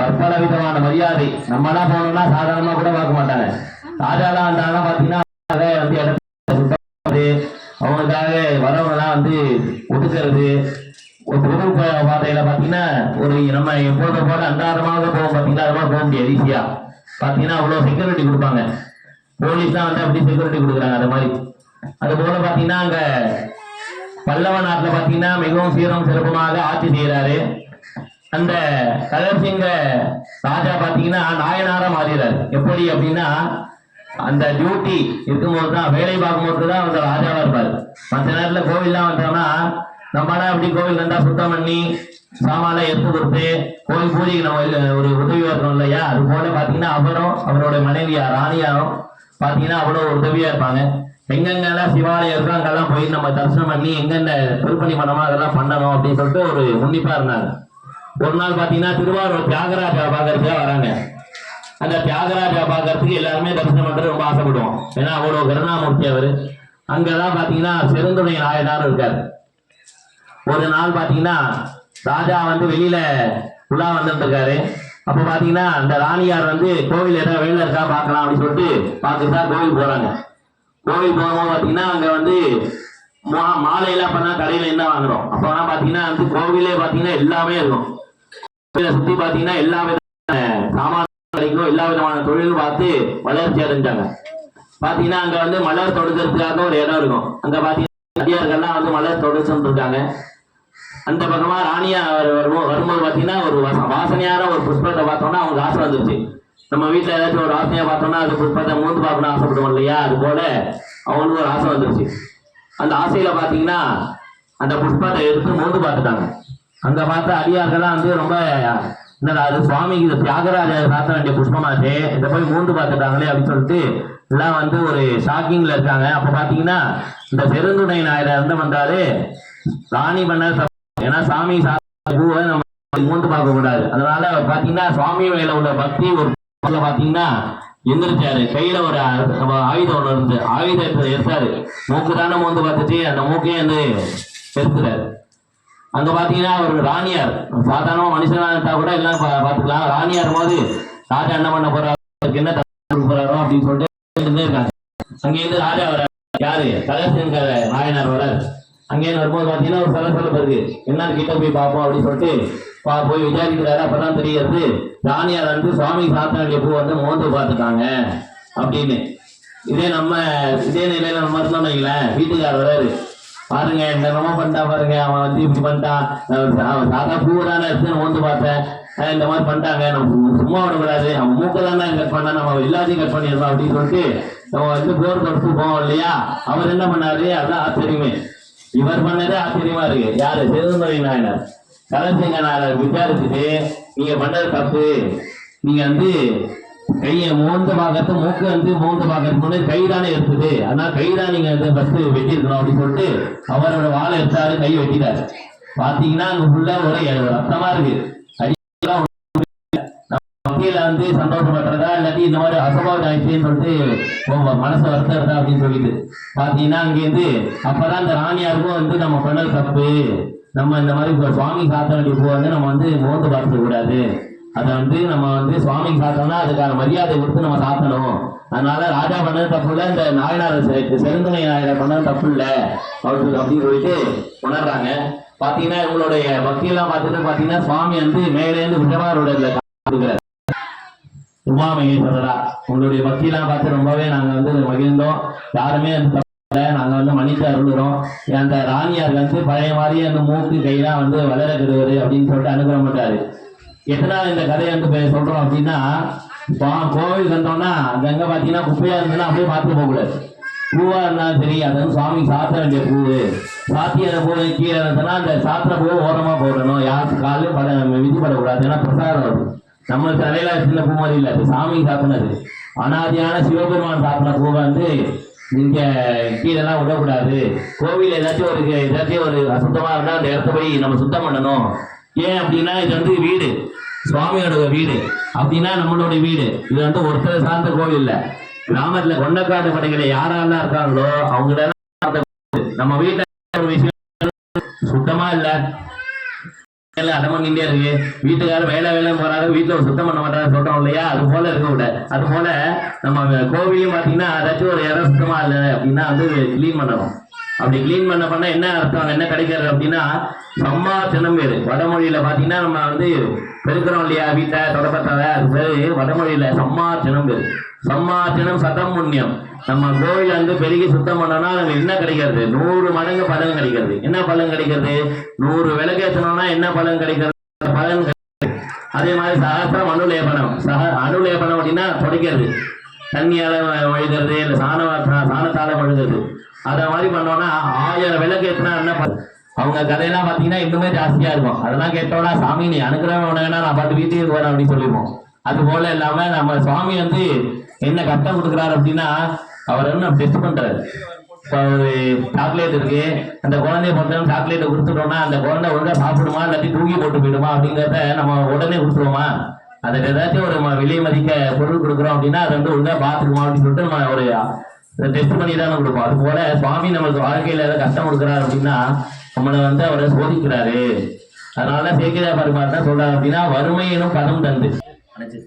பற்பல விதமான மரியாதை. நம்மலாம் போனோம்னா சாதாரணமா கூட பார்க்க மாட்டாங்க. ராஜாலாம் இருந்தாலும் பாத்தீங்கன்னா அதை வந்து இடத்த அவங்களுக்காக வரவங்கெல்லாம் வந்து ஒதுக்கிறது. ஒரு பொது பாதையில பாத்தீங்கன்னா ஒரு நம்ம எப்போதும் போல அன்றாடமாக போவோம் பாத்தீங்கன்னா அதெல்லாம் போக முடியாது ஈஸியா பாத்தீங்கன்னா அவ்வளவு செக்யூரிட்டி கொடுப்பாங்க. போலீஸ் தான் வந்து அப்படி செக்யூரிட்டி கொடுக்குறாங்க அது மாதிரி. அது போல பாத்தீங்கன்னா அங்க பல்லவ நாட்டுல பாத்தீங்கன்னா மிகவும் சீரம் சிறப்புமாக ஆட்சி செய்யறாரு அந்த கதர்சிங்க ராஜா பாத்தீங்கன்னா நாயனாரா மாறிடுறார் எப்படி அப்படின்னா அந்த டியூட்டி இருக்கும்போது தான் வேலை பார்க்கும்போது தான் அந்த ராஜாவா இருப்பாரு. மற்ற நேரத்துல கோவில்லாம் வந்தோம்னா நம்மளா அப்படி கோவில் வந்தா சுத்தம் பண்ணி சாமான எடுத்து கொடுத்து கோவில் பூஜைக்கு நம்ம ஒரு உதவியா இருக்கணும் இல்லையா? அது போல பாத்தீங்கன்னா அவரும் அவரோட மனைவியா ராணியாரும் பாத்தீங்கன்னா அவ்வளவு உதவியா இருப்பாங்க. எங்கெங்கெல்லாம் சிவாலயம் இருக்கோ அங்கெல்லாம் போய் நம்ம தரிசனம் பண்ணி எங்கென்ன திருப்பணி பண்ணணுமோ அதெல்லாம் பண்ணணும் அப்படின்னு சொல்லிட்டு ஒரு உன்னிப்பா இருந்தாங்க ஒரு நாள் பாத்தீங்கன்னா திருவாரூர் தியாகராஜா பார்க்கறதுக்காக வராங்க. அந்த தியாகராஜா பார்க்கறதுக்கு எல்லாருமே தரிசனம் பண்றது ரொம்ப ஆசைப்படுவோம். ஏன்னா அவ்வளவு கருணாமூர்த்தி அவர். அங்கதான் பாத்தீங்கன்னா செருந்துணை நாயனார் இருக்காரு. ஒரு நாள் பாத்தீங்கன்னா ராஜா வந்து வெளியில உலா வந்துருக்காரு அப்போ அப்ப பாத்தீங்கன்னா அந்த ராணியார் வந்து கோவில் ஏதாவது வெளியில இருக்கா பார்க்கலாம் அப்படின்னு சொல்லிட்டு பார்த்துட்டா கோவில் போறாங்க. கோவில் போகும்போது பாத்தீங்கன்னா அங்க வந்து மா- மாலையெல்லாம் பண்ணா கடையில என்ன வாங்குறோம்? அப்பெல்லாம் பாத்தீங்கன்னா வந்து கோவிலே பாத்தீங்கன்னா எல்லாமே இருக்கும். சுத்தி பாத்தீங்கன்னா எல்லா விதமான சாமான கிடைக்கும். எல்லா விதமான தொழிலும் பார்த்து வளர்ச்சி அடைஞ்சாங்க. பாத்தீங்கன்னா அங்க வந்து மலர் தொடுக்கிறதுக்காக ஒரு இடம் இருக்கும். அங்க பாத்தீங்கன்னா நடிகர்கள்லாம் வந்து மலர் தொடுச்சுட்டு இருக்காங்க. அந்த பக்கமா ராணியா அவர் வரும்போது வரும்போது பாத்தீங்கன்னா ஒரு வாசனையான ஒரு புஷ்பத்தை பார்த்தோம்னா அவங்க ஆசை வந்துருச்சு. நம்ம வீட்டுல ஏதாச்சும் ஒரு வாசனையா பார்த்தோம்னா அது புஷ்பத்தை மூந்து பார்க்கணும் ஆசைப்படுவோம் இல்லையா? அது போல அவங்களுக்கு ஒரு ஆசை வந்துருச்சு. அந்த ஆசையில பாத்தீங்கன்னா அந்த புஷ்பத்தை எடுத்து மூந்து பார்த்துட்டாங்க. அங்க பார்த்த அடியார்கள்லாம் வந்து ரொம்ப என்னடா அது சுவாமிக்கு இது தியாகராஜ சாத்த வேண்டிய புஷ்பமாச்சே இதை போய் மூண்டு பார்த்துட்டாங்களே அப்படின்னு சொல்லிட்டு எல்லாம் வந்து ஒரு ஷாக்கிங்ல இருக்காங்க. அப்ப பாத்தீங்கன்னா இந்த பெருந்துணை நாயர் இருந்து வந்தாரு. ராணி பண்ண ஏன்னா சாமி பூவை நம்ம மூண்டு பார்க்க கூடாது. அதனால பாத்தீங்கன்னா சுவாமி மேல உள்ள பக்தி ஒரு பாத்தீங்கன்னா எந்திரிச்சாரு. கையில ஒரு நம்ம ஆயுதம் ஒண்ணு இருந்து ஆயுதத்தை எடுத்தாரு மூக்கு தானே மூந்து பார்த்துட்டு அந்த மூக்கையும் வந்து எடுத்துறாரு அங்க பாத்தீங்கன்னா ஒரு ராணியார். சாதாரண மனுஷனா இருந்தா கூட எல்லாம் பாத்துக்கலாம். ராணியார் போது ராஜா என்ன பண்ண போறாரு? அவருக்கு என்ன போறாரோ அப்படின்னு சொல்லிட்டு இருக்காங்க. அங்கே இருந்து ராஜா வர யாரு? கலசங்கிற நாயனார் வராரு அங்கே வரும்போது பாத்தீங்கன்னா ஒரு சலசலப்பு இருக்கு. என்ன கிட்ட போய் பார்ப்போம் அப்படின்னு சொல்லிட்டு பா போய் விசாரிக்கிறாரு. அப்பதான் தெரியறது ராணியார் வந்து சுவாமி சாத்த பூ வந்து மோந்து பார்த்துட்டாங்க அப்படின்னு. இதே நம்ம இதே நிலையில நம்ம இருந்தோம்னு வைங்களேன் வீட்டுக்காரர் வராரு பாருங்க என்னென்னமோ பண்ணிட்டா பாருங்க அவன் வந்து இப்படி பண்ணிட்டான் அவன் சாதா பூ தானே எடுத்து நான் வந்து பார்த்தேன். இந்த மாதிரி பண்ணிட்டாங்க நம்ம சும்மா விடக்கூடாது. அவன் மூக்கை தானே கட் பண்ணா நம்ம எல்லாத்தையும் கட் பண்ணிடலாம் அப்படின்னு சொல்லிட்டு நம்ம வந்து போர் தொடுத்து போவோம் இல்லையா? அவர் என்ன பண்ணாரு? அதான் ஆச்சரியமே. இவர் பண்ணதே ஆச்சரியமா இருக்கு. யாரு? சிறுமலை நாயனர். கலசிங்க நாயனர் விசாரிச்சுட்டு நீங்க பண்ணது தப்பு. நீங்க வந்து கையை மூன்று பாகத்து மூக்கு வந்து மூன்று பார்க்கறதுக்கு கைதானே இருக்குது ஆனா கைதான் நீங்க வந்து ஃபர்ஸ்ட் வெட்டியிருக்கணும் அப்படின்னு சொல்லிட்டு அவரோட வாழை எடுத்தாரு கை வெட்டிட்டாரு. பாத்தீங்கன்னா அங்க ஃபுல்லா ஒரே ரத்தமா இருக்கு. வக்கீல வந்து சந்தோஷப்படுறதா இல்லாட்டி இந்த மாதிரி அசம்பாவித ஆயிடுச்சுன்னு சொல்லிட்டு உங்க மனசு வருத்தறதா அப்படின்னு சொல்லிட்டு. பாத்தீங்கன்னா அங்கேருந்து அப்பதான் இந்த ராணியாருக்கும் வந்து நம்ம பண்ணது தப்பு. நம்ம இந்த மாதிரி இப்ப சுவாமி சாத்த வேண்டிய பூ வந்து நம்ம வந்து மோந்து பார்த்துக்க கூடாது. அதை வந்து நம்ம வந்து சுவாமிக்கு சாத்தோம்னா அதுக்கான மரியாதை கொடுத்து நம்ம சாத்தணும். அதனால ராஜா பண்ணது தப்பு இல்லை இந்த நாயனார் செ- நாயனார் பண்ணது தப்பு இல்ல. அவருக்கு அப்படின்னு சொல்லிட்டு உணர்றாங்க. பாத்தீங்கன்னா இவங்களுடைய பக்தியெல்லாம் பார்த்துட்டு பாத்தீங்கன்னா சுவாமி வந்து மேலேருந்து விஜயவாரோட கொடுக்குறாரு உமாமகேஸ்வரரா உங்களுடைய பக்தியெல்லாம் பார்த்து ரொம்பவே நாங்க வந்து மகிழ்ந்தோம். யாருமே அந்த நாங்க வந்து மன்னித்து அருளுறோம். அந்த ராணியார் வந்து பழைய மாதிரியே அந்த மூக்கு கையெல்லாம் வந்து வளர கெடுவது அப்படின்னு சொல்லிட்டு அனுகிரகம் பண்ணாரு எதனால இந்த கதையை வந்து சொல்றோம் அப்படின்னா பா- கோவில் வந்தோம்னா அங்கங்க பாத்தீங்கன்னா குப்பையா இருந்ததுன்னா அப்படியே பார்த்து போகக்கூடாது பூவா இருந்தாலும் சரி அது வந்து சுவாமி சாத்த வேண்டிய பூவு. சாத்தி அந்த பூ கீழே இருந்ததுன்னா அந்த சாத்திர பூ ஓரமா போடணும். யாருக்கு காலையும் பட விதிப்படக்கூடாது. ஏன்னா பிரசாதம் அது. நம்ம தலையில சின்ன பூ மாதிரி இல்லை. அது சாமி சாத்தினது. அனாதியான சிவபெருமான் சாத்தின பூவை வந்து இங்க கீழெல்லாம் விடக்கூடாது. கோவில் ஏதாச்சும் ஒரு ஏதாச்சும் ஒரு அசுத்தமா இருந்தா அந்த இடத்த போய் நம்ம சுத்தம் பண்ணணும். ஏன் அப்படின்னா இது வந்து வீடு. சுவாமியோட வீடு. அப்படின்னா நம்மளோட வீடு. இது வந்து ஒருத்தர் சார்ந்த கோவில் இல்ல. கிராமத்துல கொண்டக்காடு படைகளை யாரெல்லாம் இருக்காங்களோ அவங்க நம்ம வீட்டுல ஒரு விஷயம் சுத்தமா இல்ல. வேலை இருக்கு. வீட்டுக்காரர் வேலை வேலை போறாரு. வீட்டுல ஒரு சுத்தம் பண்ண மாட்டாரு சொல்றோம் இல்லையா? அது போல இருக்க விட. அது போல நம்ம கோவிலையும் பாத்தீங்கன்னா ஏதாச்சும் ஒரு இடம் சுத்தமா இல்லை அப்படின்னா வந்து கிளீன் பண்ணணும். அப்படி கிளீன் பண்ண பண்ண என்ன அர்த்தம்? என்ன கிடைக்கிறது அப்படின்னா சம்மாசனம் பேர் வடமொழியில பாத்தீங்கன்னா நம்ம வந்து பெருக்கிறோம் இல்லையா வீட்டை தொடப்பத்தவை அது பேரு வடமொழியில சம்மாசனம் பேர் சம்மாசனம் சதம் புண்ணியம். நம்ம கோவில வந்து பெருகி சுத்தம் பண்ணோம்னா நமக்கு என்ன கிடைக்கிறது? நூறு மடங்கு பலன் கிடைக்கிறது. என்ன பலன் கிடைக்கிறது? நூறு விளக்கேற்றணும்னா என்ன பலன் கிடைக்கிறது? பலன் கிடைக்கிறது. அதே மாதிரி சகசிரம் அணுலேபனம் சக அணுலேபனம் அப்படின்னா தொடக்கிறது. தண்ணியால ஒழுகிறது இல்லை சாண சாணத்தால ஒழுகிறது அத மாதிரி பண்ணோம்னா ஆயிரம் விளக்கு ஏற்றினா என்ன அவங்க கதையெல்லாம் பார்த்தீங்கன்னா இன்னுமே ஜாஸ்தியா இருக்கும். அதெல்லாம் கேட்டோம்னா சாமி நீ அனுக்கிறவன் உனக்குன்னா நான் பாட்டு வீட்டுக்கு போறேன் அப்படின்னு சொல்லிடுவோம் அது போல இல்லாம நம்ம சுவாமி வந்து என்ன கஷ்டம் கொடுக்குறாரு அப்படின்னா அவர் என்ன டெஸ்ட் பண்றாரு. இப்போ ஒரு சாக்லேட் இருக்கு. அந்த குழந்தைய பொறுத்தவரை சாக்லேட்டை கொடுத்துட்டோம்னா அந்த குழந்தை ஒழுங்கா சாப்பிடுமா இல்லாட்டி தூக்கி போட்டு போயிடுமா அப்படிங்கிறத நம்ம உடனே கொடுத்துருவோமா? அதுக்கு ஏதாச்சும் ஒரு விலை மதிக்க பொருள் கொடுக்குறோம் அப்படின்னா அதை வந்து ஒழுங்கா பார்த்துக்குமா அப்படின்னு சொல்லிட்டு நம்ம ஒரு டெஸ்ட் பண்ணி தானே கொடுப்போம் அது போல சுவாமி நமக்கு வாழ்க்கையில ஏதாவது கஷ்டம் கொடுக்குறாரு அப்படின்னா நம்மளை வந்து அவரை சோதிக்கிறாரு. அதனால சேக்கிதா பரிமாறு தான் சொல்றாரு அப்படின்னா வறுமை எனும் கதம் தந்து. அணைச்சு